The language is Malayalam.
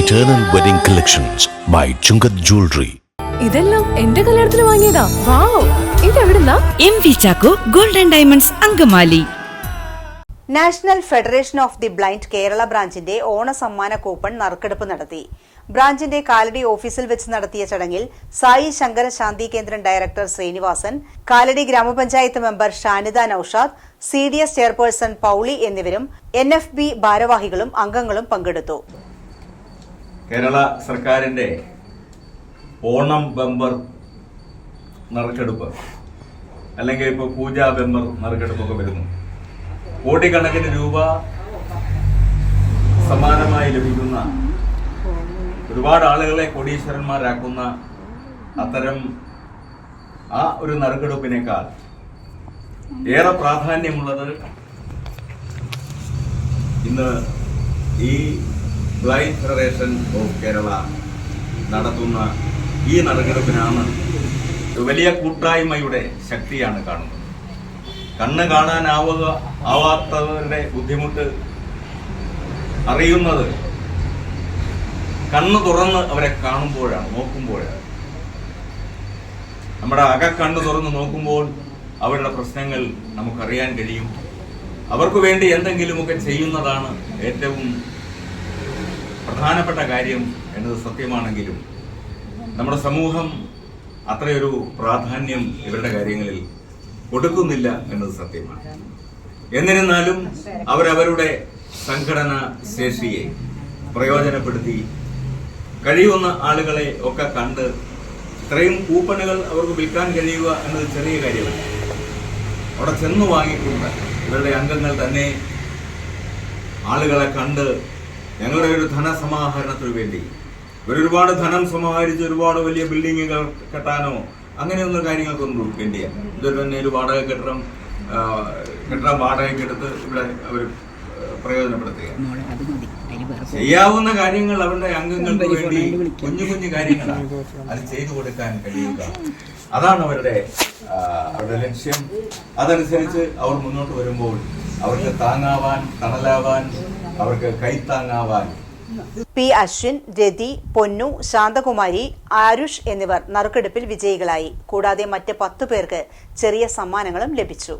Eternal Wedding Collections by Chungath Jewelry. ഇതെല്ലാം എന്റെ കല്യാണത്തിന് വാങ്ങിയതാ. Wow. ഇതെവിടുന്നാ? M V Chacko golden diamonds Angamaly. National federation of the blind Kerala ബ്രാഞ്ചിന്റെ ഓണ സമ്മാന കൂപ്പൺ നറുക്കെടുപ്പ് നടത്തി. ബ്രാഞ്ചിന്റെ കാലടി ഓഫീസിൽ വെച്ച് നടത്തിയ ചടങ്ങിൽ സായി ശങ്കര ശാന്തി കേന്ദ്രം ഡയറക്ടർ ശ്രീനിവാസൻ കാലടി ഗ്രാമപഞ്ചായത്ത് member Shanitha Noushad C D S chairperson Pauly എന്നിവരും എൻ എഫ് ബി ഭാരവാഹികളും അംഗങ്ങളും പങ്കെടുത്തു. കേരള സർക്കാരിന്റെ ഓണം ബമ്പർ നറുക്കെടുപ്പ് അല്ലെങ്കിൽ ഇപ്പോൾ പൂജാ ബമ്പർ നറുക്കെടുപ്പൊക്കെ വരുന്നു. കോടിക്കണക്കിന് രൂപ സമാനമായി ലഭിക്കുന്ന ഒരുപാട് ആളുകളെ കോടീശ്വരന്മാരാക്കുന്ന അത്തരം ആ ഒരു നറുക്കെടുപ്പിനേക്കാൾ ഏറെ പ്രാധാന്യമുള്ളത് ഇന്ന് ഈ ബ്ലൈൻഡ് ഫെഡറേഷൻ ഓഫ് കേരള നടത്തുന്ന ഈ നറുക്കെടുപ്പിനാണ് വലിയ കൂട്ടായ്മയുടെ ശക്തിയാണ് കാണുന്നത്. കണ്ണ് കാണാനാവുക ആവാത്തവരുടെ ബുദ്ധിമുട്ട് അറിയുന്നത് കണ്ണ് തുറന്ന് അവരെ കാണുമ്പോഴാണ് നോക്കുമ്പോഴാണ്. നമ്മുടെ അക കണ്ണ് തുറന്ന് നോക്കുമ്പോൾ അവരുടെ പ്രശ്നങ്ങൾ നമുക്കറിയാൻ കഴിയും. അവർക്ക് വേണ്ടി എന്തെങ്കിലുമൊക്കെ ചെയ്യുന്നതാണ് ഏറ്റവും പ്രധാനപ്പെട്ട കാര്യം എന്നത് സത്യമാണെങ്കിലും നമ്മുടെ സമൂഹം അത്രയൊരു പ്രാധാന്യം ഇവരുടെ കാര്യങ്ങളിൽ കൊടുക്കുന്നില്ല എന്നത് സത്യമാണ്. എന്നിരുന്നാലും അവരവരുടെ സംഘടന ശേഷിയെ പ്രയോജനപ്പെടുത്തി കഴിയുന്ന ആളുകളെ ഒക്കെ കണ്ട് ഇത്രയും കൂപ്പണുകൾ അവർക്ക് വിൽക്കാൻ കഴിയുക എന്നത് ചെറിയ കാര്യമല്ല. അവിടെ ചെന്ന് വാങ്ങിക്കൊണ്ട് ഇവരുടെ അംഗങ്ങൾ തന്നെ ആളുകളെ കണ്ട് ഞങ്ങളുടെ ഒരു ധനസമാഹരണത്തിന് വേണ്ടി ഒരുപാട് ധനം സമാഹരിച്ച് ഒരുപാട് വലിയ ബിൽഡിങ്ങുകൾ കെട്ടാനോ അങ്ങനെയൊന്നും കാര്യങ്ങൾക്കൊന്നും വേണ്ടിയ ഇതൊരു തന്നെ ഒരു വാടക കെട്ടിടം കെട്ടിടം വാടകയ്ക്ക് എടുത്ത് ഇവിടെ അവർ പ്രയോജനപ്പെടുത്തുക. ചെയ്യാവുന്ന കാര്യങ്ങൾ അവരുടെ അംഗങ്ങൾക്ക് വേണ്ടി കുഞ്ഞു കുഞ്ഞു കാര്യങ്ങളാണ്. അത് ചെയ്തു കൊടുക്കാൻ കഴിയുക. അതാണ് അവരുടെ അവരുടെ ലക്ഷ്യം. അതനുസരിച്ച് അവർ മുന്നോട്ട് വരുമ്പോൾ അവർക്ക് താങ്ങാവാൻ തണലാവാൻ അവർക്ക് കൈത്താങ്ങാവാൻ. പി അശ്വിൻ രതി പൊന്നു ശാന്തകുമാരി ആരുഷ് എന്നിവർ നറുക്കെടുപ്പിൽ വിജയികളായി. കൂടാതെ മറ്റ് പത്തു പേർക്ക് ചെറിയ സമ്മാനങ്ങളും ലഭിച്ചു.